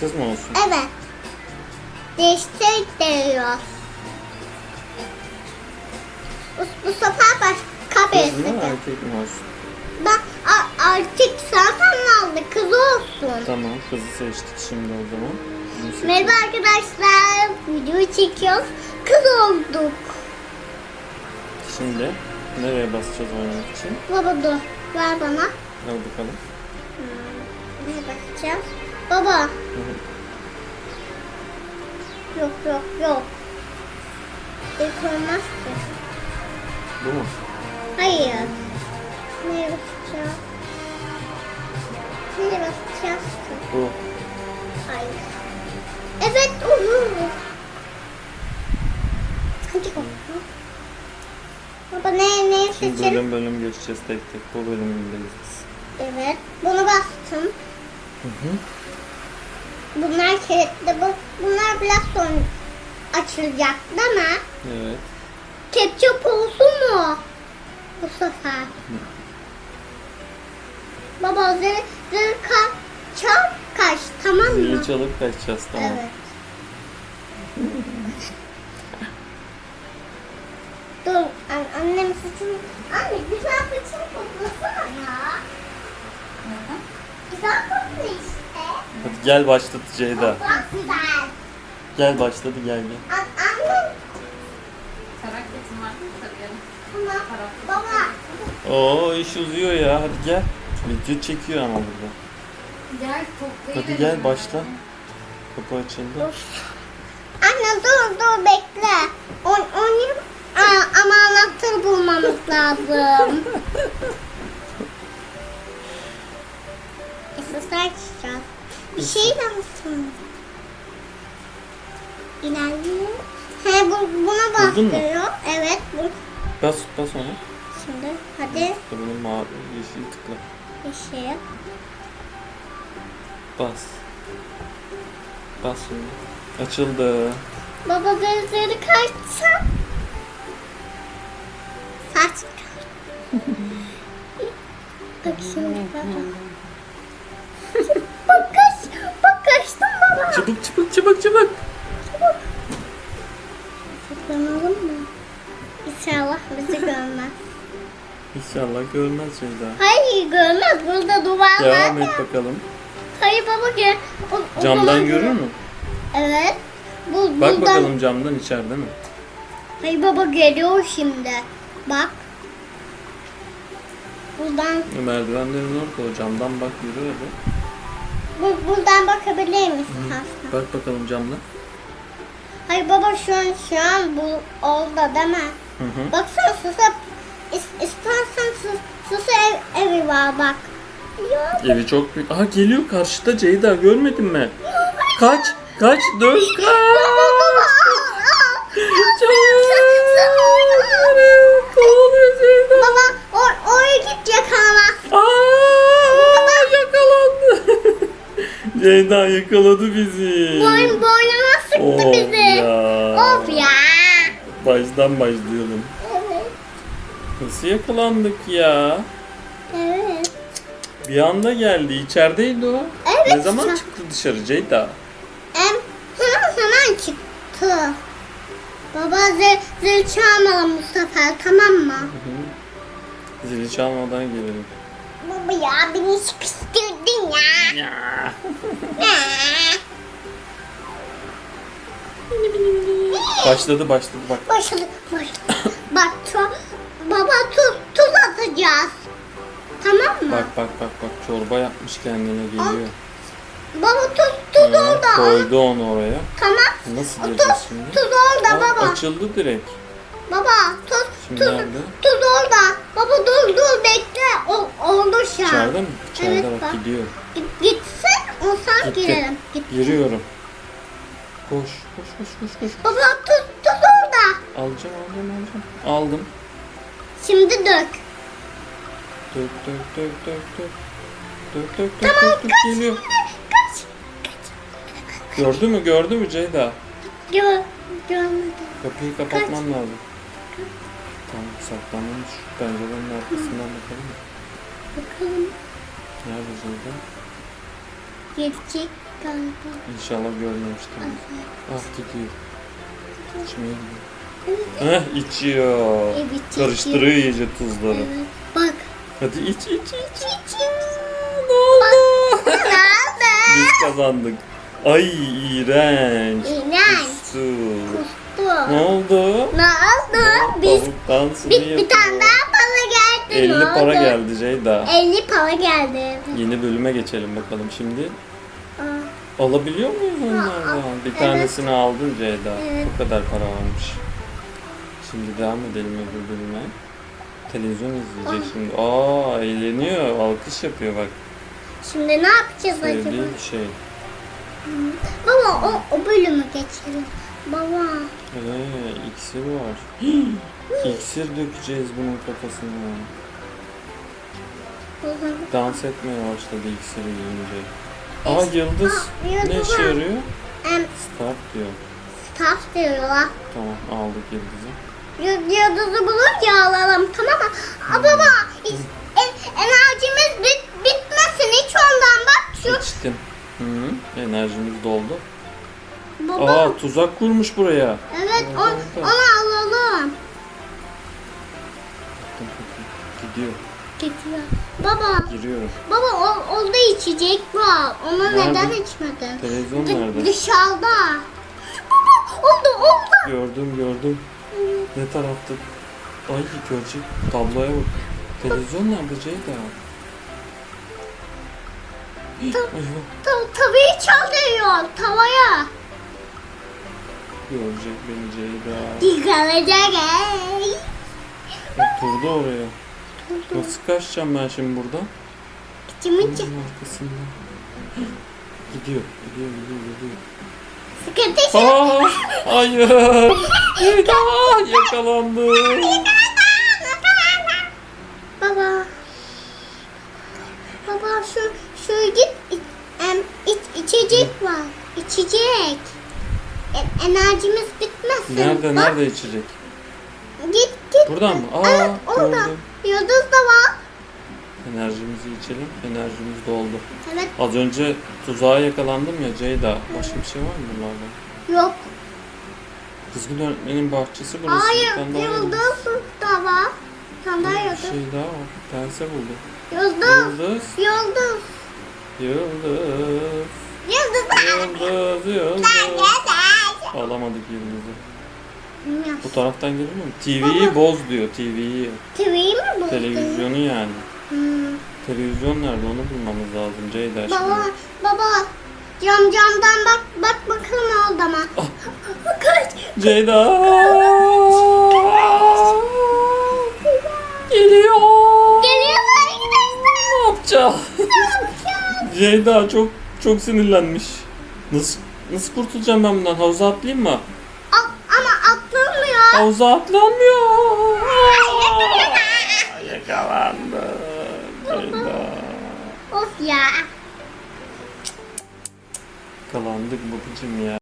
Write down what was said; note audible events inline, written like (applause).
Kız mı olsun? Evet. Değiştirip deniyor. Bu, bu sefer başka Kız mı erkek mi olsun? A- artık zaten aldı kız olsun. Tamam kızı seçtik şimdi o zaman. Seçelim. Merhaba arkadaşlar. Video çekiyoruz. Kız olduk. Şimdi nereye basacağız oynamak için? Baba dur. Ver bana. Al bakalım. Ne bakacağız? Baba. Yok yok yok. İlk olmaz ki. Bu mu? Hayır. Neye basacağız? Neye basacağız ki? Bu. Hayır. Evet olur. Hadi bakalım. Baba ne ne Şimdi seçelim? bölüm bölüm geçeceğiz tek tek. Bu bölümündeyiz biz. Evet. Bunu bastım. Hı hı. Bunlar kilitli. Bu, bunlar biraz sonra açılacak değil mi? Evet. Ketçap olsun mu? Bu sefer. Baba zır, zır kaç, çap kaç tamam mı? Zili çalıp kaçacağız tamam. Evet. Dur an- annem saçını... Anne güzel saçını koklasana ya. Güzel kokla işte. Hadi gel başladı Ceyda. Çok güzel. Gel başladı gel gel. An annem Tarak kesim var mı? Tarayalım. tamam. Baba. Oo iş uzuyor ya hadi gel. Video çekiyor ama burada. Gel Hadi gel başla. Kapı açıldı. Anne dur dur bekle. On, oynayayım. Aa, ama anahtarı bulmamız lazım. Buldun mu? Evet bu. Bas bas onu. Şimdi hadi İşte bunun mavi yeşil tıkla. yap. Bas. Bas şimdi. Açıldı. Baba zırhları kaçsa. Saç Bak şimdi baba. (laughs) bak kaç, bak kaçtım baba. Çabuk çabuk çabuk çabuk. Saklanalım mı? İnşallah bizi görmez. (laughs) İnşallah görmez Ceyda. Hayır görmez. Burada duvar var Devam ya. et bakalım. Hayır baba gel. O, o Camdan zaman- görür mü? Evet. Bu, Bak buradan- bakalım camdan içeride mi? Hayır baba geliyor şimdi. Bak. Buradan Merdivenlerin orada o camdan bak yürü hadi. bu, buradan bakabilir misin aslında? Bak bakalım camdan. Hayır baba şu an şu an bu orada değil mi? Hı hı. Baksana susa is, istersen sus, susa ev, evi var bak. Ya. Evi çok büyük. Aha geliyor karşıda Ceyda görmedin mi? Kaç kaç dön kaç. Ceyda. Yakaladı bizi. Boyun sıktı Of bizi. ya. Of ya. Baştan başlayalım. Evet. Nasıl yakalandık ya? Evet. Bir anda geldi. İçerideydi o. Evet. Ne zaman çıktı dışarı Ceyda? Em, hemen hemen çıktı. Baba zil, zil çalmalım bu sefer tamam mı? Zili çalmadan gelelim. Baba ya beni sıkıştırdın ya. Ya. Başladı başladı bak. Başladı. Başladı. Bak tu- baba tuz, tuz atacağız. Tamam mı? Bak bak bak bak çorba yapmış kendine geliyor. Baba tuz, tuz Ha, orada. koydu onu oraya. Tamam. Nasıl gireceğiz tuz, şimdi? tuz orada Bak, baba. açıldı direkt. Baba tuz, Şimdi tuz, nerede? tuz orada. Baba dur dur bekle. O, oldu şu an. İçeride mi? İçeride Evet, bak bak. gidiyor. Git- Gitsin o sen Gitti. girelim. Git. Giriyorum. Koş koş koş koş koş. Baba orada. Alacağım alacağım alacağım. Aldım. Şimdi dök. Dök dök dök dök dök. Dök dök dök Tamam dök dök kaç geliyor. şimdi kaç. Gördü mü gördü mü Ceyda? Gör, görmedim. Kapıyı kapatman lazım. Tamam saklanmış. Şu pencerenin arkasından bakalım mı? Bakalım. Nerede Ceyda? Gelecek galiba. İnşallah görmemiştim. Ah gidiyor. İçmeye gidiyor. Heh içiyor. Evet, içiyor. Karıştırıyor iyice tuzları. Evet. Bak. Hadi iç iç iç. Çiçim. Ne oldu? Nerede? Biz kazandık. Ay iğrenç. İğrenç. Su. Kustu. Ne oldu? Ne oldu? Biz Tavuk dansını bir, yapıyor. bir tane daha para geldi. 50 ne para oldu? geldi Ceyda. 50 para geldi. Yeni bölüme geçelim bakalım şimdi. Aa, Alabiliyor muyuz onlardan? Bir evet. tanesini aldın Ceyda. Evet. Bu kadar para varmış. Şimdi devam edelim öbür bölüme. Televizyon izleyecek şimdi. Aa eğleniyor. Alkış yapıyor bak. Şimdi ne yapacağız acaba? Sevdiği bir şey. Baba o, o bölümü geçelim. Baba. Ee, iksir var. (gasps) iksir dökeceğiz bunun kafasına. Dans etmeye başladı iksiri yiyince. Aa yıldız. Aa, Ne yıldız işe var. yarıyor? Em, Start diyor. staff diyorlar. Tamam aldık yıldızı. Yıldızı bulunca alalım tamam mı? Aa, baba en- enerjimiz bit, bitmesin hiç ondan bak şu. İçtim. Hı -hı. Enerjimiz doldu. Baba. Aa tuzak kurmuş buraya. evet o, Orada, orada. onu alalım. Gidiyor. Getiriyor. Baba. Giriyorum. Baba o, orada içecek var. Onu Nerede? neden içmedin? Televizyon D- nerede? Dışarıda. Baba oldu oldu. Gördüm gördüm. Ne tarafta? Ay görecek. Tabloya bak. Televizyon nerede Ceyda? Eyvah. Ta tavayı çalıyor tavaya. Görecek beni Ceyda. Yıkılacak. Oturdu oraya. Nasıl kaçacağım ben şimdi buradan? Kimi Onun arkasından. (gasps) Gidiyor, gidiyor, gidiyor, gidiyor. Sıkıntı. Aa, hayır. Ceyda yakalandı. Baba. Baba şu şu git iç, em, iç, içecek var. İçecek. E, enerjimiz bitmesin. Nerede, Bak, nerede içecek? Git git. Buradan mı? Aa, Evet orada. gördüm. Yıldız da var. Enerjimizi içelim. Enerjimiz doldu. Evet Az önce tuzağa yakalandım ya Ceyda. Başka bir şey var mı bunlarda? yok. Kızgın öğretmenin bahçesi burası. Hayır yıldız da var. Daha Bir yıldız. şey daha var. Terse buldu. Yıldız. Yıldız, Yıldız. yıldız, Yıldız. yıldız, yıldız. Alamadık yıldızı. Bu taraftan geliyor mu? TV'yi boz diyor. TV'yi. TV'yi mi buldun? Televizyonu yani. Hmm. Televizyon nerede onu bulmamız lazım Ceyda Baba, şimdi. baba. Cam camdan bak bak bakalım ne oldu ama. Ah. (laughs) Kaç. Ceyda! Geliyor. Geliyorlar arkadaşlar. Ne yapacağız? Ceyda çok çok sinirlenmiş. Nasıl nasıl kurtulacağım ben bundan? Havuza atlayayım mı? Al, ama atlamıyor. Havuza atlanmıyor. Yakalandı. Of ya. Yakalandık babacım ya.